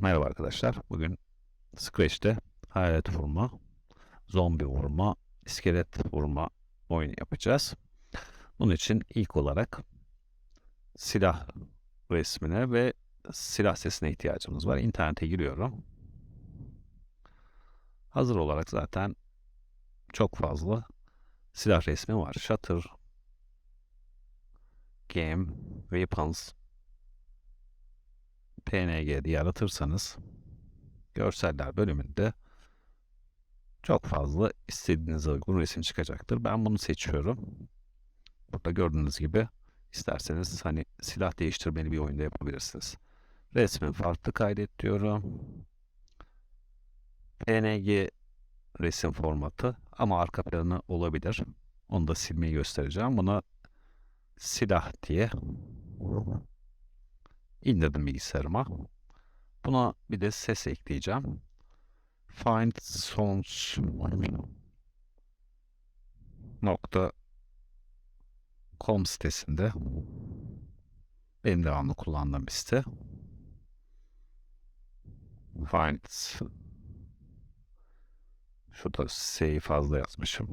Merhaba arkadaşlar. Bugün Scratch'te hayalet vurma, zombi vurma, iskelet vurma oyunu yapacağız. Bunun için ilk olarak silah resmine ve silah sesine ihtiyacımız var. İnternete giriyorum. Hazır olarak zaten çok fazla silah resmi var. Shutter, Game, Weapons, PNG diye aratırsanız görseller bölümünde çok fazla istediğinize uygun resim çıkacaktır. Ben bunu seçiyorum. Burada gördüğünüz gibi isterseniz hani silah değiştirmeli bir oyunda yapabilirsiniz. Resmi farklı kaydet diyorum. PNG resim formatı ama arka planı olabilir. Onu da silmeyi göstereceğim. Buna silah diye indirdim bilgisayarıma. Buna bir de ses ekleyeceğim. Find sounds nokta com sitesinde benim devamlı kullandığım bir site. Find şurada S'yi fazla yazmışım.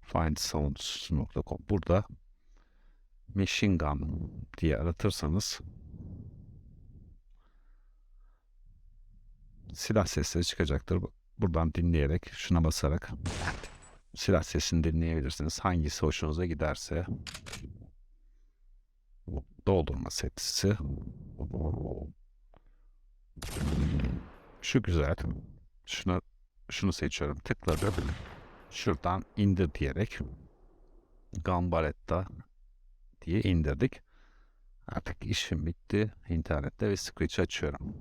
findsounds.com burada machine gun diye aratırsanız silah sesleri çıkacaktır. Buradan dinleyerek, şuna basarak silah sesini dinleyebilirsiniz. Hangisi hoşunuza giderse. Doldurma setisi. Şu güzel. Şunu, şunu seçiyorum. Tıkladım. Şuradan indir diyerek Gambaretta diye indirdik. Artık işim bitti. İnternette ve Scratch açıyorum.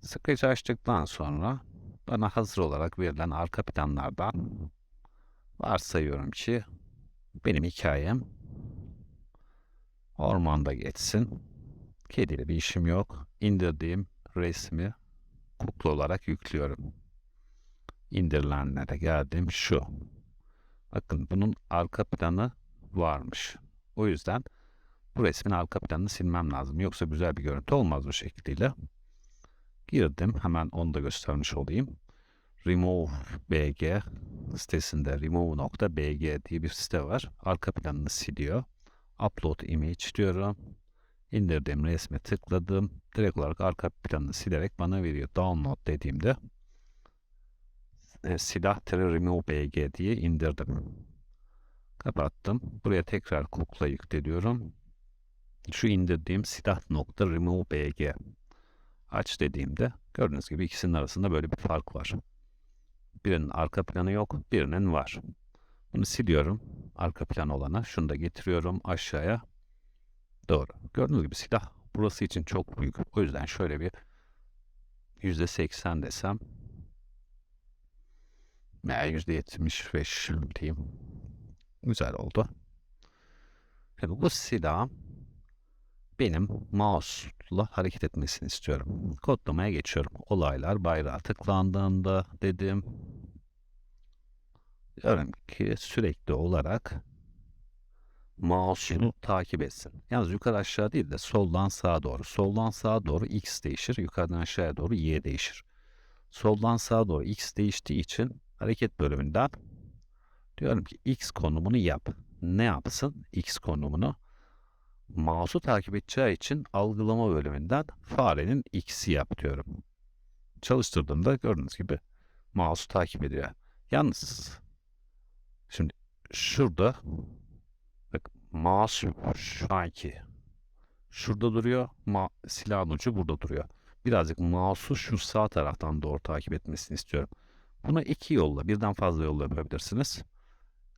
Scratch açtıktan sonra bana hazır olarak verilen arka planlardan varsayıyorum ki benim hikayem ormanda geçsin. Kediyle bir işim yok. İndirdiğim resmi kukla olarak yüklüyorum indirilenlere geldim şu. Bakın bunun arka planı varmış. O yüzden bu resmin arka planını silmem lazım. Yoksa güzel bir görüntü olmaz bu şekliyle. Girdim. Hemen onu da göstermiş olayım. Remove BG sitesinde remove.bg diye bir site var. Arka planını siliyor. Upload image diyorum. İndirdiğim resme tıkladım. Direkt olarak arka planını silerek bana veriyor. Download dediğimde e, silah remove bg diye indirdim. Kapattım. Buraya tekrar kukla yükleniyorum. Şu indirdiğim silah nokta remove bg aç dediğimde gördüğünüz gibi ikisinin arasında böyle bir fark var. Birinin arka planı yok, birinin var. Bunu siliyorum. Arka plan olana. Şunu da getiriyorum aşağıya. Doğru. Gördüğünüz gibi silah burası için çok büyük. O yüzden şöyle bir %80 desem %75 diyeyim. Güzel oldu. Şimdi bu silah benim mouse'la hareket etmesini istiyorum. Kodlamaya geçiyorum. Olaylar bayrağı tıklandığında dedim. Diyorum ki sürekli olarak mouse'unu takip etsin. Yalnız yukarı aşağı değil de soldan sağa doğru. Soldan sağa doğru x değişir. Yukarıdan aşağıya doğru y değişir. Soldan sağa doğru x değiştiği için hareket bölümünden diyorum ki x konumunu yap. Ne yapsın? X konumunu mouse'u takip edeceği için algılama bölümünden farenin x'i yap diyorum. Çalıştırdığımda gördüğünüz gibi mouse'u takip ediyor. Yalnız şimdi şurada bak mouse şu anki şurada duruyor. Ma silahın ucu burada duruyor. Birazcık mouse'u şu sağ taraftan doğru takip etmesini istiyorum. Bunu iki yolla, birden fazla yolla yapabilirsiniz.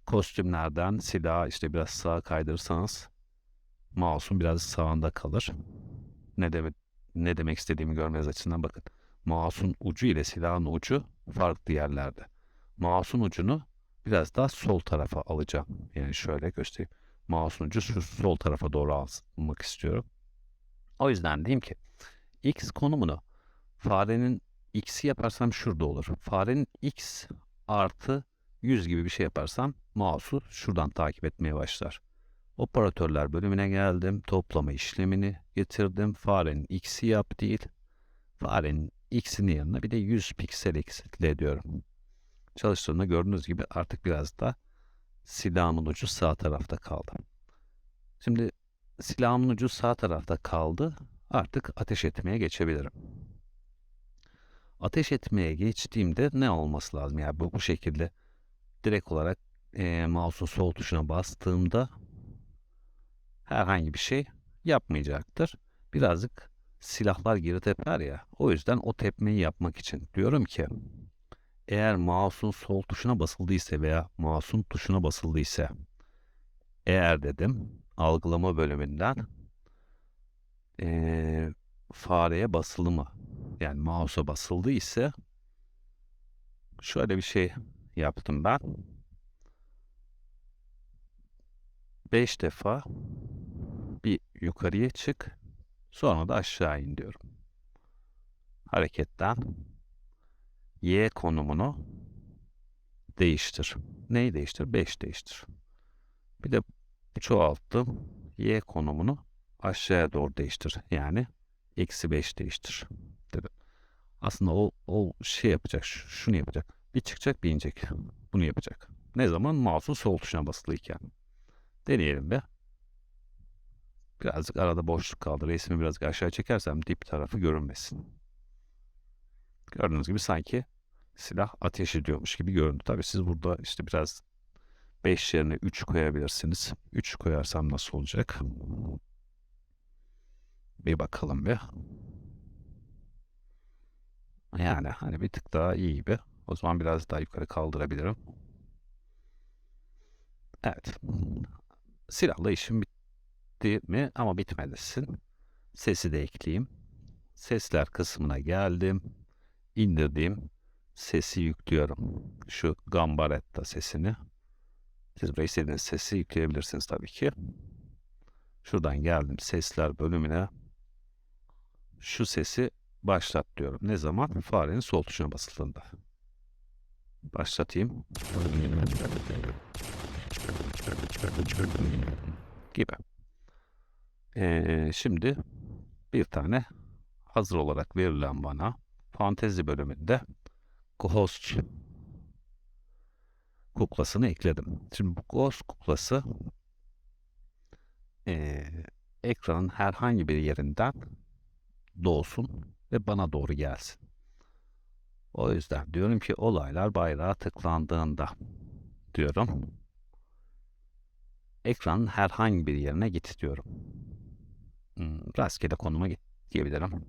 kostümlerden silahı işte biraz sağa kaydırırsanız mouse'un biraz sağında kalır. Ne demek ne demek istediğimi görmeniz açısından bakın. Mouse'un ucu ile silahın ucu farklı yerlerde. Mouse'un ucunu biraz daha sol tarafa alacağım. Yani şöyle göstereyim. Mouse'un ucu şu sol tarafa doğru almak istiyorum. O yüzden diyeyim ki x konumunu farenin x'i yaparsam şurada olur. Farenin x artı 100 gibi bir şey yaparsam mouse'u şuradan takip etmeye başlar. Operatörler bölümüne geldim. Toplama işlemini getirdim. Farenin x'i yap değil. Farenin x'inin yanına bir de 100 piksel eksikle ediyorum. Çalıştığında gördüğünüz gibi artık biraz da silahımın ucu sağ tarafta kaldı. Şimdi silahımın ucu sağ tarafta kaldı. Artık ateş etmeye geçebilirim. Ateş etmeye geçtiğimde ne olması lazım? Yani bu, bu şekilde direkt olarak e, mouse'un sol tuşuna bastığımda herhangi bir şey yapmayacaktır. Birazcık silahlar geri teper ya. O yüzden o tepmeyi yapmak için diyorum ki eğer mouse'un sol tuşuna basıldıysa veya mouse'un tuşuna basıldıysa eğer dedim algılama bölümünden ee, fareye basılı mı? Yani mouse'a basıldı ise şöyle bir şey yaptım ben. 5 defa bir yukarıya çık sonra da aşağı in diyorum. Hareketten Y konumunu değiştir. Neyi değiştir? 5 değiştir. Bir de çoğalttım. Y konumunu aşağıya doğru değiştir. Yani eksi 5 değiştir. Aslında o, o şey yapacak. Şunu yapacak. Bir çıkacak bir inecek. Bunu yapacak. Ne zaman? Mouse'un sol tuşuna basılıyken. Deneyelim be. Birazcık arada boşluk kaldı. Resmi birazcık aşağı çekersem dip tarafı görünmesin. Gördüğünüz gibi sanki silah ateş ediyormuş gibi göründü. Tabii siz burada işte biraz 5 yerine 3 koyabilirsiniz. 3 koyarsam nasıl olacak? Bir bakalım bir. Yani hani bir tık daha iyi gibi. O zaman biraz daha yukarı kaldırabilirim. Evet. Silahla işim bitti mi? Ama bitmedesin. Sesi de ekleyeyim. Sesler kısmına geldim. İndirdiğim sesi yüklüyorum. Şu Gambaretta sesini. Siz buraya istediğiniz sesi yükleyebilirsiniz tabii ki. Şuradan geldim sesler bölümüne. Şu sesi başlat diyorum. Ne zaman? Farenin sol tuşuna basıldığında. Başlatayım. Gibi. Ee, şimdi bir tane hazır olarak verilen bana fantezi bölümünde Ghost kuklasını ekledim. Şimdi bu Ghost kuklası e, ekranın herhangi bir yerinden doğsun ve bana doğru gelsin. O yüzden diyorum ki olaylar bayrağa tıklandığında diyorum. Ekranın herhangi bir yerine git diyorum. Hmm, rastgele konuma git diyebilirim.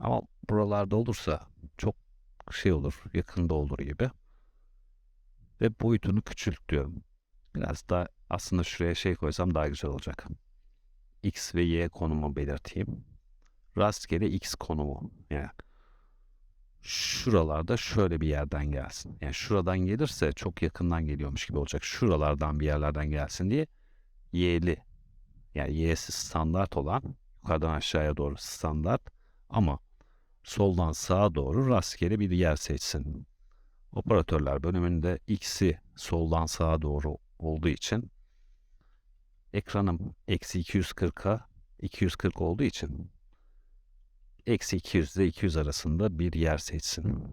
Ama buralarda olursa çok şey olur, yakında olur gibi. Ve boyutunu küçült diyorum. Biraz da aslında şuraya şey koysam daha güzel olacak. X ve Y konumu belirteyim. Rastgele X konumu. Yani şuralarda şöyle bir yerden gelsin. Yani şuradan gelirse çok yakından geliyormuş gibi olacak. Şuralardan bir yerlerden gelsin diye Y'li yani Y'si standart olan yukarıdan aşağıya doğru standart ama soldan sağa doğru rastgele bir yer seçsin. Operatörler bölümünde X'i soldan sağa doğru olduğu için ekranım eksi 240'a 240 olduğu için eksi 200 ile 200 arasında bir yer seçsin.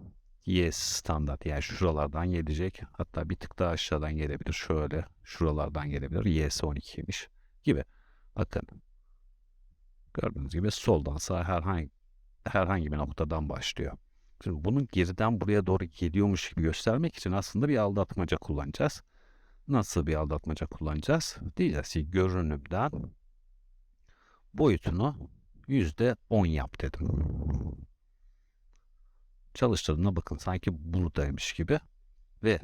Y standart yani şuralardan gelecek. Hatta bir tık daha aşağıdan gelebilir. Şöyle şuralardan gelebilir. Y'si 12'ymiş gibi. Bakın gördüğünüz gibi soldan sağa herhangi herhangi bir noktadan başlıyor. Şimdi bunun geriden buraya doğru geliyormuş gibi göstermek için aslında bir aldatmaca kullanacağız. Nasıl bir aldatmaca kullanacağız? Diyeceğiz ki görünümden boyutunu yüzde on yap dedim. Çalıştırdığına bakın sanki buradaymış gibi ve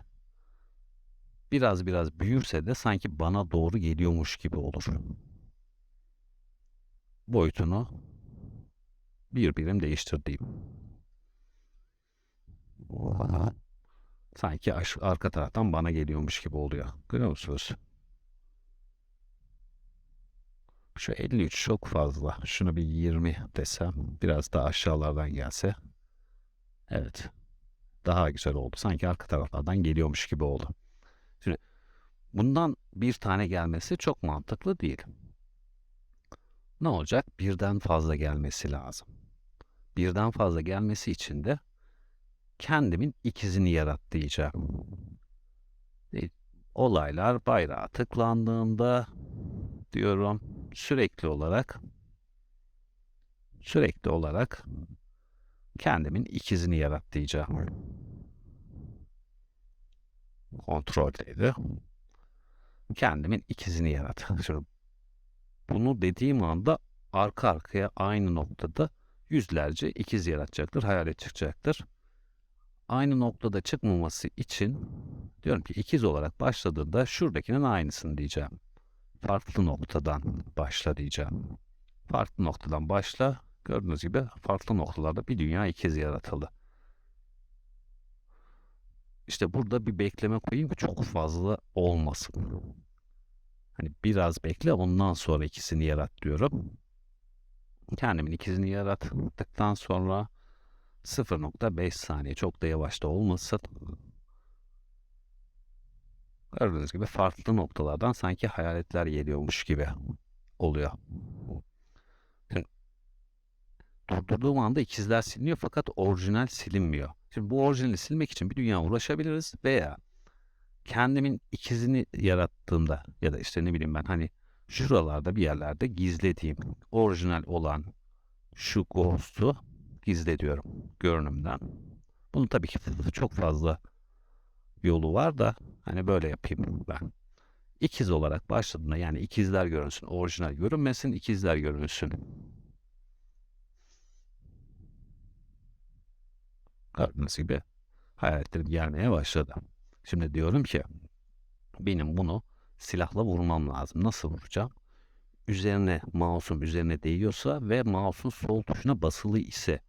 biraz biraz büyürse de sanki bana doğru geliyormuş gibi olur. Boyutunu bir birim değiştirdiğim. Sanki arka taraftan bana geliyormuş gibi oluyor. Görüyor musunuz? Şu 53 çok fazla. Şunu bir 20 desem. Biraz daha aşağılardan gelse. Evet. Daha güzel oldu. Sanki arka taraflardan geliyormuş gibi oldu. Şimdi bundan bir tane gelmesi çok mantıklı değil. Ne olacak? Birden fazla gelmesi lazım. Birden fazla gelmesi için de kendimin ikizini yarat diyeceğim. Olaylar bayrağa tıklandığında diyorum sürekli olarak sürekli olarak kendimin ikizini yarat diyeceğim. Kontroldeydi. Kendimin ikizini yarat. Bunu dediğim anda arka arkaya aynı noktada yüzlerce ikiz yaratacaktır, hayalet çıkacaktır. Aynı noktada çıkmaması için diyorum ki ikiz olarak başladığında şuradakinin aynısını diyeceğim. Farklı noktadan başla diyeceğim. Farklı noktadan başla. Gördüğünüz gibi farklı noktalarda bir dünya ikiz yaratıldı. İşte burada bir bekleme koyayım ki çok fazla olmasın. Hani biraz bekle ondan sonra ikisini yarat diyorum. Kendimin ikisini yarattıktan sonra 0.5 saniye çok da yavaş da olmasın. Gördüğünüz gibi farklı noktalardan sanki hayaletler geliyormuş gibi oluyor. Şimdi durdurduğum anda ikizler siliniyor fakat orijinal silinmiyor. Şimdi bu orijinali silmek için bir dünya uğraşabiliriz veya kendimin ikizini yarattığımda ya da işte ne bileyim ben hani şuralarda bir yerlerde gizlediğim orijinal olan şu ghost'u gizlediyorum görünümden. Bunu tabii ki çok fazla yolu var da hani böyle yapayım ben. İkiz olarak başladığında yani ikizler görünsün, orijinal görünmesin, ikizler görünsün. Gördüğünüz gibi hayaletlerim gelmeye başladı. Şimdi diyorum ki benim bunu silahla vurmam lazım. Nasıl vuracağım? Üzerine mouse'um üzerine değiyorsa ve mouse'un sol tuşuna basılı ise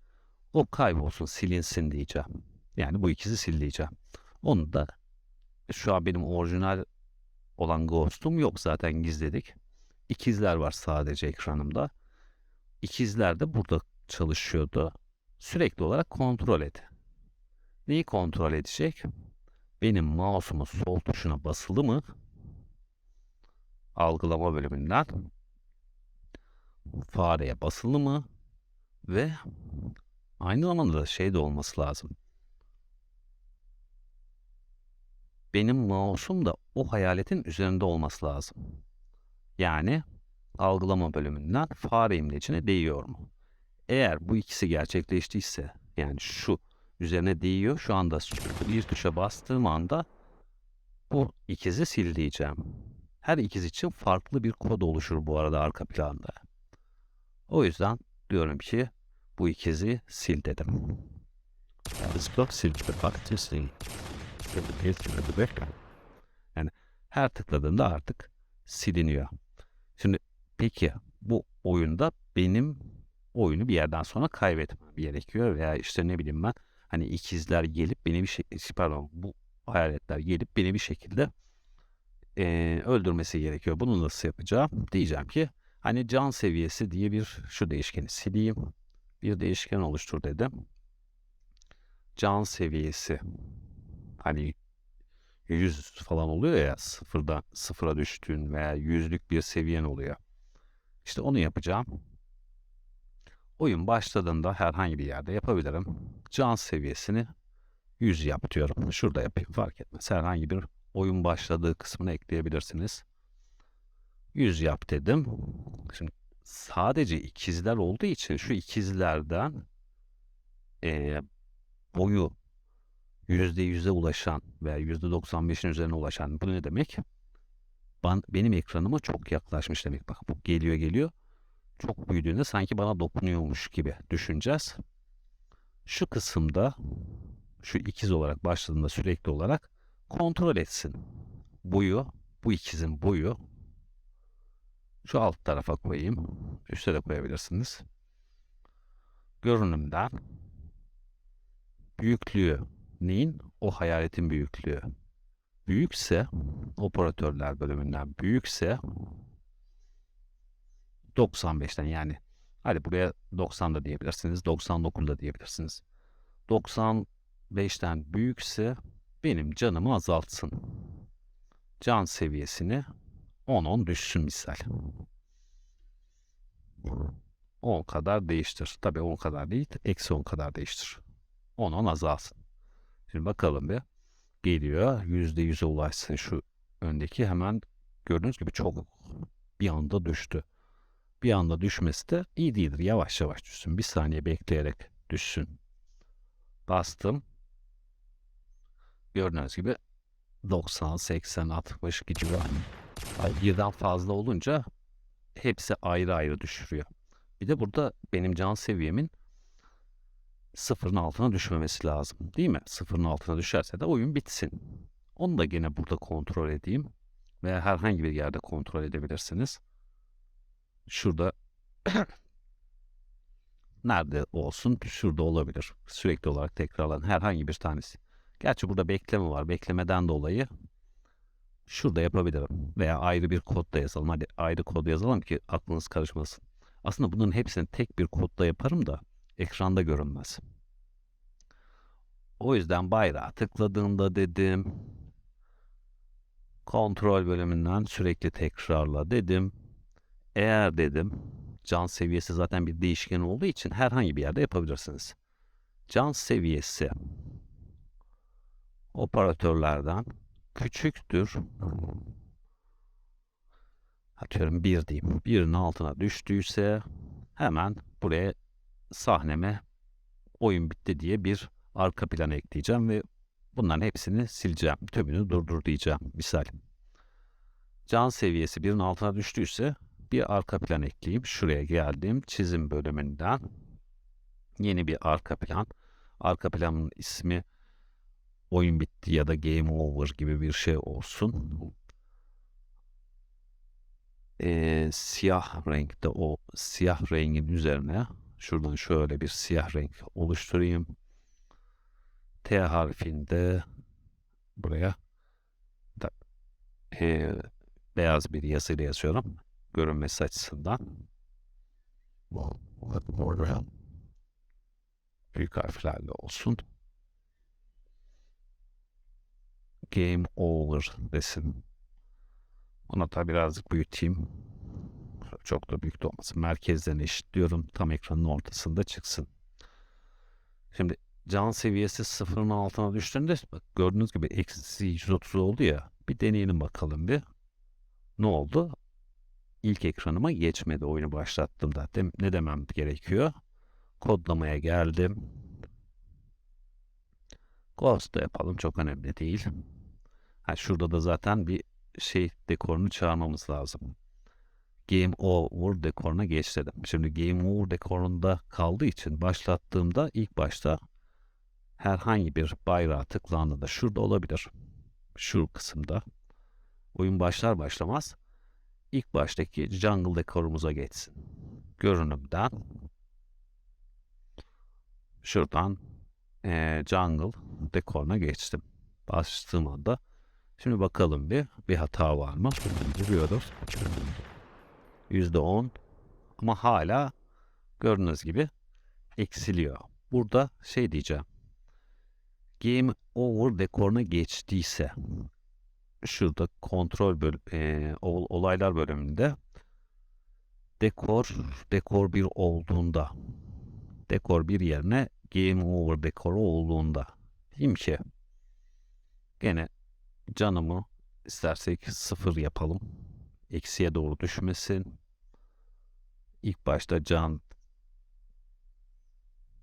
o kaybolsun, silinsin diyeceğim. Yani bu ikizi sil diyeceğim. Onu da şu an benim orijinal olan Ghost'um yok zaten gizledik. İkizler var sadece ekranımda. İkizler de burada çalışıyordu. Sürekli olarak kontrol et. Neyi kontrol edecek? Benim mouse'umun sol tuşuna basılı mı? Algılama bölümünden fareye basılı mı? Ve aynı zamanda da şey de olması lazım. Benim mouse'um da o hayaletin üzerinde olması lazım. Yani algılama bölümünden fare imlecine değiyor mu? Eğer bu ikisi gerçekleştiyse yani şu üzerine değiyor. Şu anda bir tuşa bastığım anda bu ikizi sil diyeceğim. Her ikiz için farklı bir kod oluşur bu arada arka planda. O yüzden diyorum ki bu ikizi sil dedim. Yani her tıkladığımda artık siliniyor. Şimdi peki bu oyunda benim oyunu bir yerden sonra kaybetmem gerekiyor veya işte ne bileyim ben hani ikizler gelip beni bir şey pardon bu hayaletler gelip beni bir şekilde e, öldürmesi gerekiyor. Bunu nasıl yapacağım? Diyeceğim ki hani can seviyesi diye bir şu değişkeni sileyim. Bir değişken oluştur dedim. Can seviyesi hani 100 falan oluyor ya sıfırdan sıfıra düştüğün veya yüzlük bir seviyen oluyor. İşte onu yapacağım. Oyun başladığında herhangi bir yerde yapabilirim. Can seviyesini 100 yap diyorum. Şurada yapayım fark etmez. Herhangi bir oyun başladığı kısmını ekleyebilirsiniz. 100 yap dedim. Şimdi sadece ikizler olduğu için şu ikizlerden e, boyu %100'e ulaşan veya %95'in üzerine ulaşan bu ne demek? Ben, benim ekranıma çok yaklaşmış demek. Bak bu geliyor geliyor. Çok büyüdüğünde sanki bana dokunuyormuş gibi düşüneceğiz. Şu kısımda şu ikiz olarak başladığında sürekli olarak kontrol etsin. buyu, bu ikizin buyu şu alt tarafa koyayım. Üste de koyabilirsiniz. Görünümden büyüklüğü neyin? O hayaletin büyüklüğü. Büyükse operatörler bölümünden büyükse 95'ten yani hadi buraya 90 da diyebilirsiniz. 99 da diyebilirsiniz. 95'ten büyükse benim canımı azaltsın. Can seviyesini 10-10 düşsün misal. 10 kadar değiştir. Tabii 10 kadar değil, eksi 10 kadar değiştir. 10-10 azalsın. Şimdi bakalım bir. Geliyor. %100'e ulaşsın şu öndeki hemen gördüğünüz gibi çok bir anda düştü. Bir anda düşmesi de iyi değildir. Yavaş yavaş düşsün. Bir saniye bekleyerek düşsün. Bastım. Gördüğünüz gibi 90, 80, 60 gidiyor. Birden fazla olunca hepsi ayrı ayrı düşürüyor. Bir de burada benim can seviyemin sıfırın altına düşmemesi lazım. Değil mi? Sıfırın altına düşerse de oyun bitsin. Onu da gene burada kontrol edeyim. Veya herhangi bir yerde kontrol edebilirsiniz. Şurada nerede olsun? Şurada olabilir. Sürekli olarak tekrarlanan herhangi bir tanesi. Gerçi burada bekleme var. Beklemeden dolayı şurada yapabilirim. Veya ayrı bir kodda yazalım. Hadi ayrı kod yazalım ki aklınız karışmasın. Aslında bunların hepsini tek bir kodda yaparım da ekranda görünmez. O yüzden bayrağı tıkladığımda dedim. Kontrol bölümünden sürekli tekrarla dedim. Eğer dedim can seviyesi zaten bir değişken olduğu için herhangi bir yerde yapabilirsiniz. Can seviyesi operatörlerden küçüktür. Atıyorum 1 diyeyim. 1'in altına düştüyse hemen buraya sahneme oyun bitti diye bir arka plan ekleyeceğim ve bunların hepsini sileceğim. Tümünü durdur diyeceğim. Misal. Can seviyesi birin altına düştüyse bir arka plan ekleyeyim. Şuraya geldim. Çizim bölümünden yeni bir arka plan. Arka planın ismi oyun bitti ya da game over gibi bir şey olsun. Ee, siyah renkte o siyah rengin üzerine şuradan şöyle bir siyah renk oluşturayım. T harfinde buraya da, e, beyaz bir yazıyla yazıyorum. Görünmesi açısından. Büyük harflerle olsun. Game over desin. Ona da birazcık büyüteyim. Çok da büyük de olmasın. Merkezden eşitliyorum. Tam ekranın ortasında çıksın. Şimdi can seviyesi sıfırın altına düştüğünde bak gördüğünüz gibi eksi 130 oldu ya. Bir deneyelim bakalım bir. Ne oldu? İlk ekranıma geçmedi oyunu başlattığımda. Dem ne demem gerekiyor? Kodlamaya geldim. Ghost da yapalım. Çok önemli değil. Ha, şurada da zaten bir şey dekorunu çağırmamız lazım. Game Over dekoruna geç dedim. Şimdi Game Over dekorunda kaldığı için başlattığımda ilk başta herhangi bir bayrağa tıklandığında şurada olabilir. Şu kısımda. Oyun başlar başlamaz ilk baştaki jungle dekorumuza geçsin. Görünümden şuradan e, jungle dekoruna geçtim. Bastığım anda şimdi bakalım bir bir hata var mı? Görüyoruz. %10 ama hala gördüğünüz gibi eksiliyor. Burada şey diyeceğim. Game over dekoruna geçtiyse şurada kontrol böl e, olaylar bölümünde dekor dekor bir olduğunda dekor bir yerine game over dekoru olduğunda diyeyim ki gene canımı istersek sıfır yapalım eksiye doğru düşmesin ilk başta can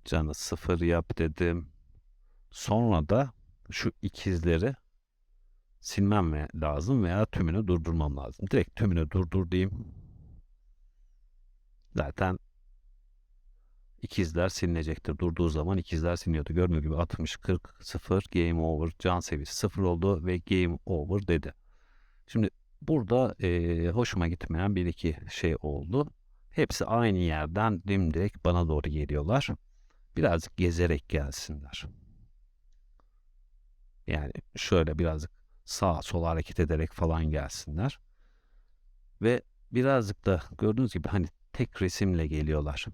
canı sıfır yap dedim sonra da şu ikizleri silmem lazım veya tümünü durdurmam lazım. Direkt tümünü durdur diyeyim. Zaten ikizler silinecektir. Durduğu zaman ikizler siliniyordu. Gördüğünüz gibi 60, 40, 0, game over, can seviyesi 0 oldu ve game over dedi. Şimdi burada eee, hoşuma gitmeyen bir iki şey oldu. Hepsi aynı yerden dimdirek bana doğru geliyorlar. Birazcık gezerek gelsinler. Yani şöyle birazcık sağa sola hareket ederek falan gelsinler. Ve birazcık da gördüğünüz gibi hani tek resimle geliyorlar.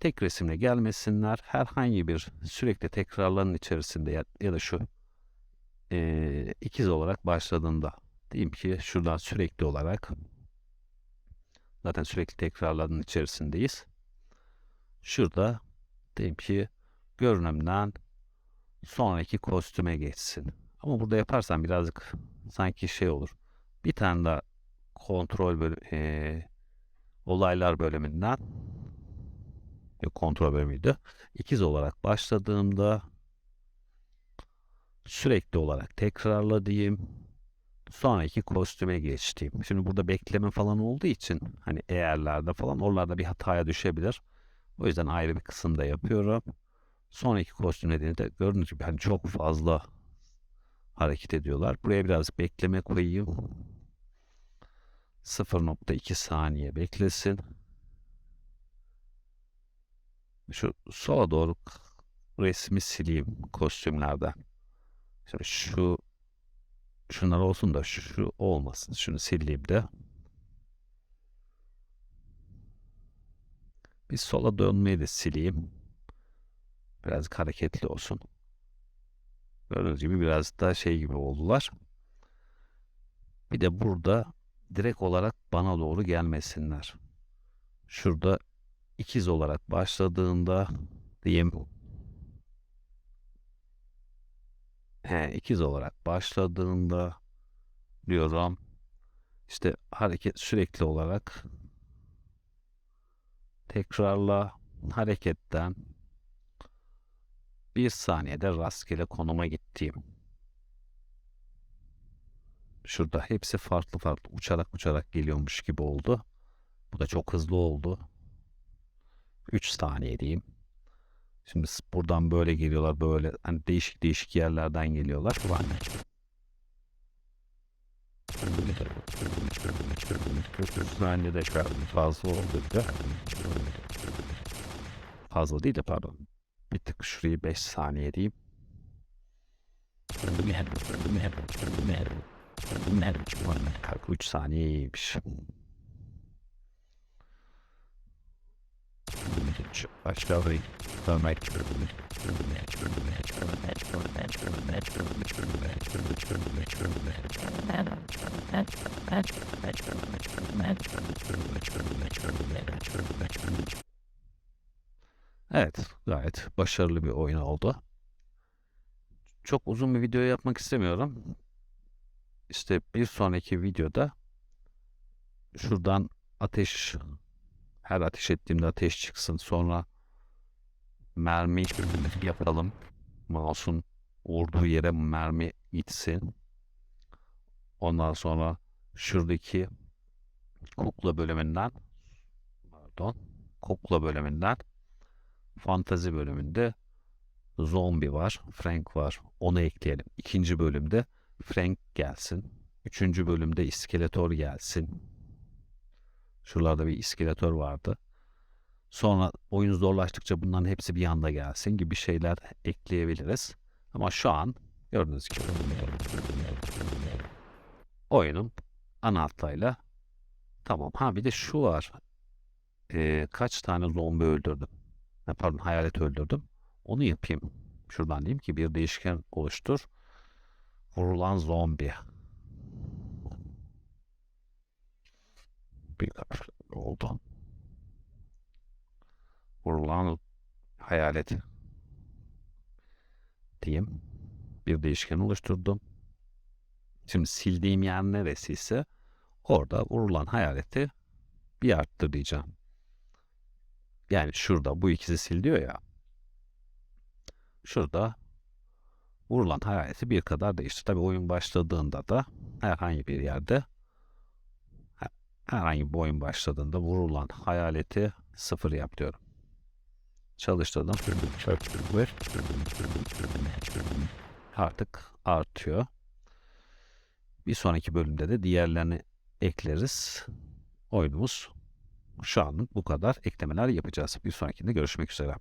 Tek resimle gelmesinler. Herhangi bir sürekli tekrarların içerisinde ya, ya da şu eee, ikiz olarak başladığında diyeyim ki şuradan sürekli olarak zaten sürekli tekrarların içerisindeyiz. Şurada diyeyim ki görünümden sonraki kostüme geçsin. Ama burada yaparsan birazcık sanki şey olur. Bir tane daha kontrol bölüm, eee, olaylar bölümünden yok kontrol bölümüydü. İkiz olarak başladığımda sürekli olarak tekrarla diyeyim. Sonraki kostüme geçtiğim. Şimdi burada bekleme falan olduğu için hani eğerlerde falan oralarda bir hataya düşebilir. O yüzden ayrı bir kısımda yapıyorum. Sonraki kostüm nedeniyle gördüğünüz gibi hani çok fazla hareket ediyorlar. Buraya biraz bekleme koyayım. 0.2 saniye beklesin. Şu sola doğru resmi sileyim kostümlerden. Şimdi şu şunlar olsun da şu, şu olmasın. Şunu sileyim de. Bir sola dönmeyi de sileyim. Biraz hareketli olsun. Gördüğünüz gibi biraz daha şey gibi oldular. Bir de burada direkt olarak bana doğru gelmesinler. Şurada ikiz olarak başladığında diyeyim he, ikiz olarak başladığında diyorum işte hareket sürekli olarak tekrarla hareketten bir saniyede rastgele konuma gittiğim. Şurada hepsi farklı farklı uçarak uçarak geliyormuş gibi oldu. Bu da çok hızlı oldu. 3 saniye diyeyim. Şimdi buradan böyle geliyorlar böyle hani değişik değişik yerlerden geliyorlar. Ulan. Bence de fazla oldu. Fazla değil de pardon. Bir tık şurayı 5 saniye diyeyim. 43 saniye iyiymiş. Dönmek Evet, gayet başarılı bir oyun oldu. Çok uzun bir video yapmak istemiyorum. İşte bir sonraki videoda şuradan ateş her ateş ettiğimde ateş çıksın. Sonra mermi yapalım. Mouse'un vurduğu yere mermi gitsin. Ondan sonra şuradaki kukla bölümünden pardon kukla bölümünden fantazi bölümünde zombi var, Frank var. Onu ekleyelim. İkinci bölümde Frank gelsin. Üçüncü bölümde iskeletor gelsin. Şuralarda bir iskeletor vardı. Sonra oyun zorlaştıkça bunların hepsi bir anda gelsin gibi şeyler ekleyebiliriz. Ama şu an gördüğünüz gibi oyunun ana hatlarıyla tamam. Ha bir de şu var. Ee, kaç tane zombi öldürdüm? Ha, pardon hayalet öldürdüm. Onu yapayım. Şuradan diyeyim ki bir değişken oluştur. Vurulan zombi. Bir oldu. Vurulan hayalet diyeyim. Bir değişken oluşturdum. Şimdi sildiğim yer neresiyse orada vurulan hayaleti bir arttır diyeceğim. Yani şurada bu ikisi sil diyor ya. Şurada vurulan hayaleti bir kadar değiştir. Tabi oyun başladığında da herhangi bir yerde herhangi bir oyun başladığında vurulan hayaleti sıfır yap diyorum. Çalıştırdım. Artık artıyor. Bir sonraki bölümde de diğerlerini ekleriz. Oyunumuz şu anlık bu kadar eklemeler yapacağız. Bir sonrakinde görüşmek üzere.